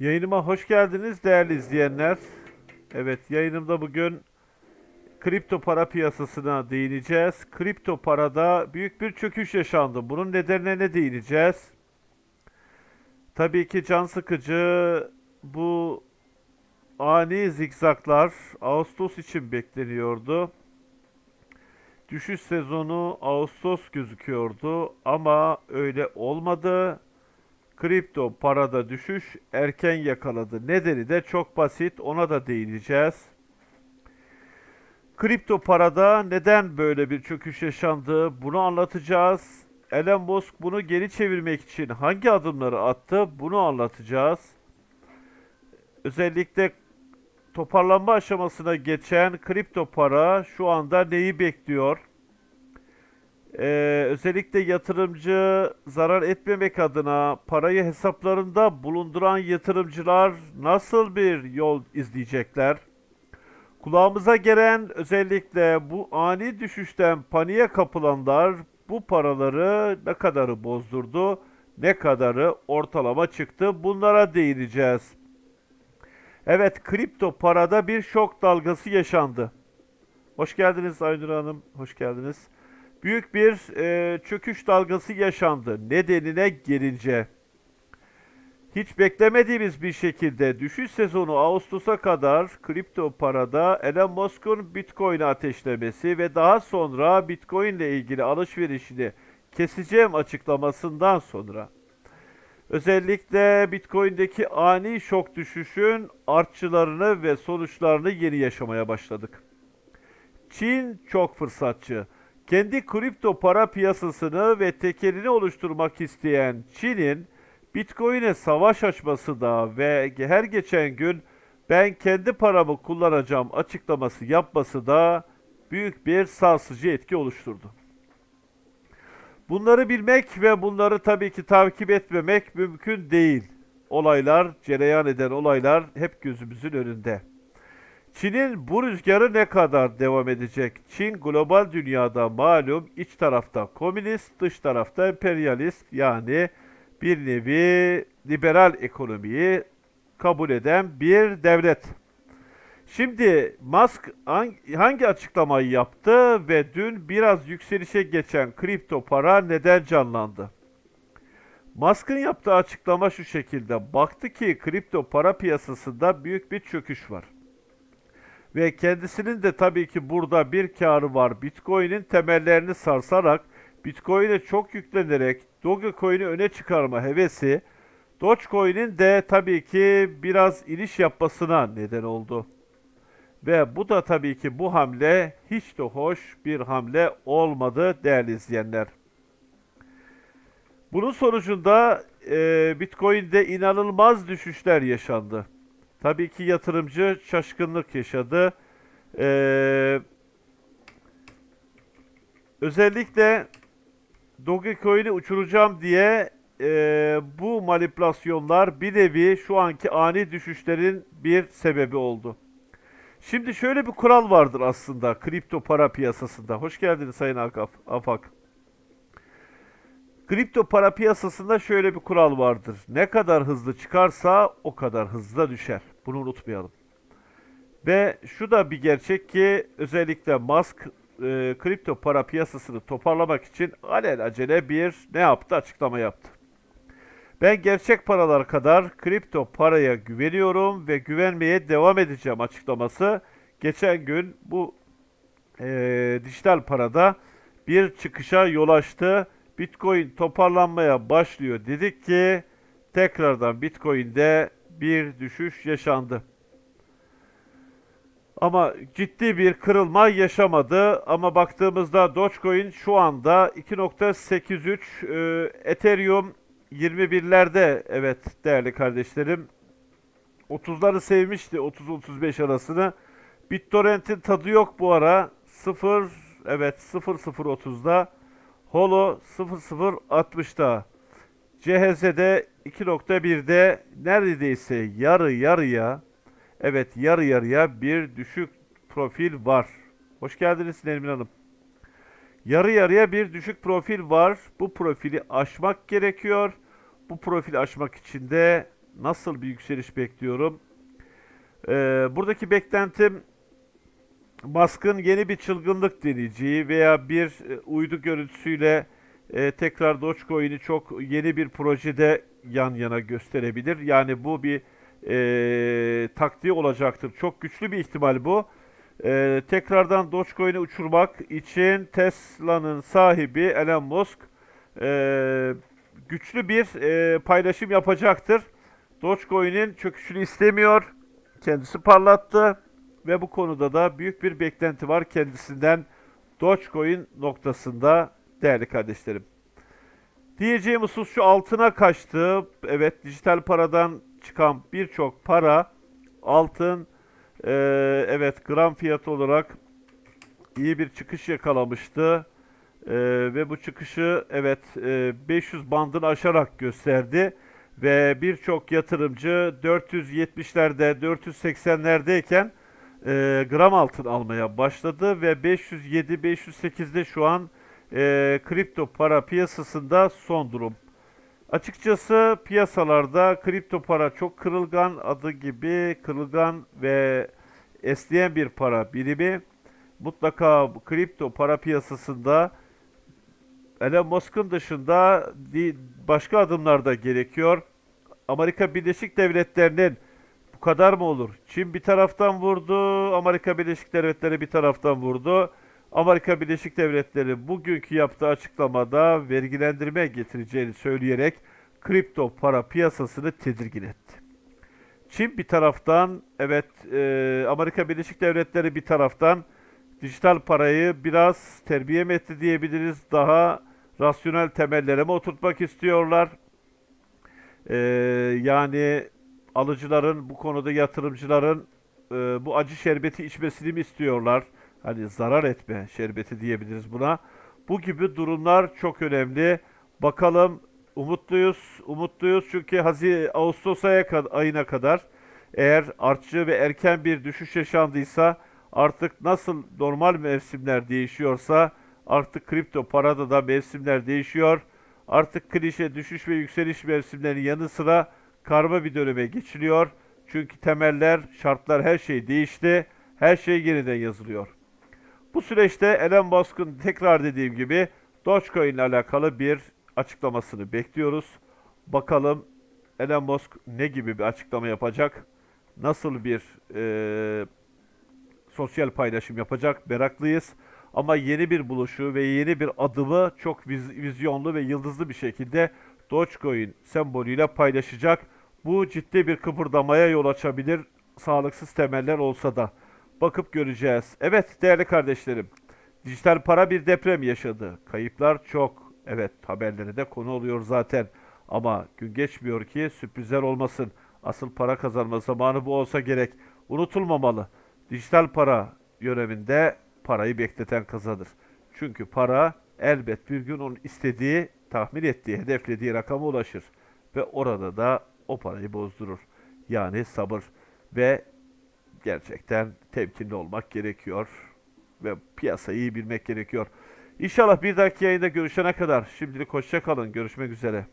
Yayınıma hoş geldiniz değerli izleyenler. Evet yayınımda bugün kripto para piyasasına değineceğiz. Kripto parada büyük bir çöküş yaşandı. Bunun nedenlerine değineceğiz. Tabii ki can sıkıcı bu ani zikzaklar Ağustos için bekleniyordu. Düşüş sezonu Ağustos gözüküyordu ama öyle olmadı. Kripto parada düşüş erken yakaladı. Nedeni de çok basit. Ona da değineceğiz. Kripto parada neden böyle bir çöküş yaşandı? Bunu anlatacağız. Elon Musk bunu geri çevirmek için hangi adımları attı? Bunu anlatacağız. Özellikle toparlanma aşamasına geçen kripto para şu anda neyi bekliyor? Ee, özellikle yatırımcı zarar etmemek adına parayı hesaplarında bulunduran yatırımcılar nasıl bir yol izleyecekler? Kulağımıza gelen özellikle bu ani düşüşten paniğe kapılanlar bu paraları ne kadarı bozdurdu, ne kadarı ortalama çıktı bunlara değineceğiz. Evet, kripto parada bir şok dalgası yaşandı. Hoş geldiniz Aynur Hanım, hoş geldiniz. Büyük bir e, çöküş dalgası yaşandı. Nedenine gelince. Hiç beklemediğimiz bir şekilde düşüş sezonu Ağustos'a kadar kripto parada Elon Musk'un Bitcoin'i ateşlemesi ve daha sonra Bitcoin ile ilgili alışverişini keseceğim açıklamasından sonra özellikle Bitcoin'deki ani şok düşüşün artçılarını ve sonuçlarını yeni yaşamaya başladık. Çin çok fırsatçı. Kendi kripto para piyasasını ve tekelini oluşturmak isteyen Çin'in Bitcoin'e savaş açması da ve her geçen gün ben kendi paramı kullanacağım açıklaması yapması da büyük bir sarsıcı etki oluşturdu. Bunları bilmek ve bunları tabii ki takip etmemek mümkün değil. Olaylar, cereyan eden olaylar hep gözümüzün önünde. Çin'in bu rüzgarı ne kadar devam edecek? Çin global dünyada malum iç tarafta komünist, dış tarafta emperyalist yani bir nevi liberal ekonomiyi kabul eden bir devlet. Şimdi Musk hangi, açıklamayı yaptı ve dün biraz yükselişe geçen kripto para neden canlandı? Musk'ın yaptığı açıklama şu şekilde. Baktı ki kripto para piyasasında büyük bir çöküş var. Ve kendisinin de tabii ki burada bir karı var. Bitcoin'in temellerini sarsarak, Bitcoin'e çok yüklenerek Dogecoin'i öne çıkarma hevesi, Dogecoin'in de tabii ki biraz iniş yapmasına neden oldu. Ve bu da tabii ki bu hamle hiç de hoş bir hamle olmadı değerli izleyenler. Bunun sonucunda e, Bitcoin'de inanılmaz düşüşler yaşandı. Tabii ki yatırımcı şaşkınlık yaşadı. Ee, özellikle Dogecoin'i uçuracağım diye e, bu manipülasyonlar bir nevi şu anki ani düşüşlerin bir sebebi oldu. Şimdi şöyle bir kural vardır aslında kripto para piyasasında. Hoş geldiniz Sayın Akaf, Afak. Kripto para piyasasında şöyle bir kural vardır. Ne kadar hızlı çıkarsa o kadar hızlı düşer. Bunu unutmayalım. Ve şu da bir gerçek ki özellikle Musk e, kripto para piyasasını toparlamak için alelacele bir ne yaptı? Açıklama yaptı. Ben gerçek paralar kadar kripto paraya güveniyorum ve güvenmeye devam edeceğim açıklaması. Geçen gün bu e, dijital parada bir çıkışa yol açtı. Bitcoin toparlanmaya başlıyor dedik ki tekrardan Bitcoin'de bir düşüş yaşandı. Ama ciddi bir kırılma yaşamadı. Ama baktığımızda Dogecoin şu anda 2.83, e, Ethereum 21'lerde evet değerli kardeşlerim. 30'ları sevmişti 30-35 arasını. BitTorrent'in tadı yok bu ara. 0 evet 0030'da. Holo 0060'da. CHZ'de 2.1'de neredeyse yarı yarıya evet yarı yarıya bir düşük profil var. Hoş geldiniz Nermin Hanım. Yarı yarıya bir düşük profil var. Bu profili aşmak gerekiyor. Bu profili aşmak için de nasıl bir yükseliş bekliyorum? Ee, buradaki beklentim Musk'ın yeni bir çılgınlık deneyeceği veya bir e, uydu görüntüsüyle e, tekrar Dogecoin'i çok yeni bir projede yan yana gösterebilir. Yani bu bir e, taktiği olacaktır. Çok güçlü bir ihtimal bu. E, tekrardan Dogecoin'i uçurmak için Tesla'nın sahibi Elon Musk e, güçlü bir e, paylaşım yapacaktır. Dogecoin'in çöküşünü istemiyor. Kendisi parlattı ve bu konuda da büyük bir beklenti var kendisinden Dogecoin noktasında değerli kardeşlerim. Diyeceğim husus şu altına kaçtı. Evet dijital paradan çıkan birçok para altın e, evet gram fiyatı olarak iyi bir çıkış yakalamıştı. E, ve bu çıkışı evet e, 500 bandını aşarak gösterdi. Ve birçok yatırımcı 470'lerde 480'lerdeyken e, gram altın almaya başladı ve 507-508'de şu an e, kripto para piyasasında son durum. Açıkçası piyasalarda kripto para çok kırılgan adı gibi kırılgan ve esneyen bir para birimi. Mutlaka kripto para piyasasında Elon Musk'ın dışında başka adımlar da gerekiyor. Amerika Birleşik Devletleri'nin bu kadar mı olur? Çin bir taraftan vurdu, Amerika Birleşik Devletleri bir taraftan vurdu. Amerika Birleşik Devletleri bugünkü yaptığı açıklamada vergilendirme getireceğini söyleyerek kripto para piyasasını tedirgin etti. Çin bir taraftan, evet e, Amerika Birleşik Devletleri bir taraftan dijital parayı biraz terbiye mi etti diyebiliriz. Daha rasyonel temellere mi oturtmak istiyorlar? E, yani alıcıların bu konuda yatırımcıların e, bu acı şerbeti içmesini mi istiyorlar? Hani zarar etme şerbeti diyebiliriz buna. Bu gibi durumlar çok önemli. Bakalım umutluyuz. Umutluyuz çünkü Hazi Ağustos ayına kadar eğer artçı ve erken bir düşüş yaşandıysa artık nasıl normal mevsimler değişiyorsa artık kripto parada da mevsimler değişiyor. Artık klişe düşüş ve yükseliş mevsimlerinin yanı sıra karma bir döneme geçiliyor. Çünkü temeller, şartlar her şey değişti. Her şey yeniden yazılıyor. Bu süreçte Elon Musk'ın tekrar dediğim gibi Dogecoin ile alakalı bir açıklamasını bekliyoruz. Bakalım Elon Musk ne gibi bir açıklama yapacak? Nasıl bir eee, sosyal paylaşım yapacak? Meraklıyız. Ama yeni bir buluşu ve yeni bir adımı çok viz- vizyonlu ve yıldızlı bir şekilde Dogecoin sembolüyle paylaşacak. Bu ciddi bir kıpırdamaya yol açabilir sağlıksız temeller olsa da. Bakıp göreceğiz. Evet değerli kardeşlerim. Dijital para bir deprem yaşadı. Kayıplar çok. Evet haberleri de konu oluyor zaten. Ama gün geçmiyor ki sürprizler olmasın. Asıl para kazanma zamanı bu olsa gerek. Unutulmamalı. Dijital para yöneminde parayı bekleten kazanır. Çünkü para elbet bir gün onun istediği, tahmin ettiği, hedeflediği rakama ulaşır. Ve orada da o parayı bozdurur. Yani sabır ve gerçekten temkinli olmak gerekiyor ve piyasayı iyi bilmek gerekiyor. İnşallah bir dahaki yayında görüşene kadar şimdilik hoşça kalın. Görüşmek üzere.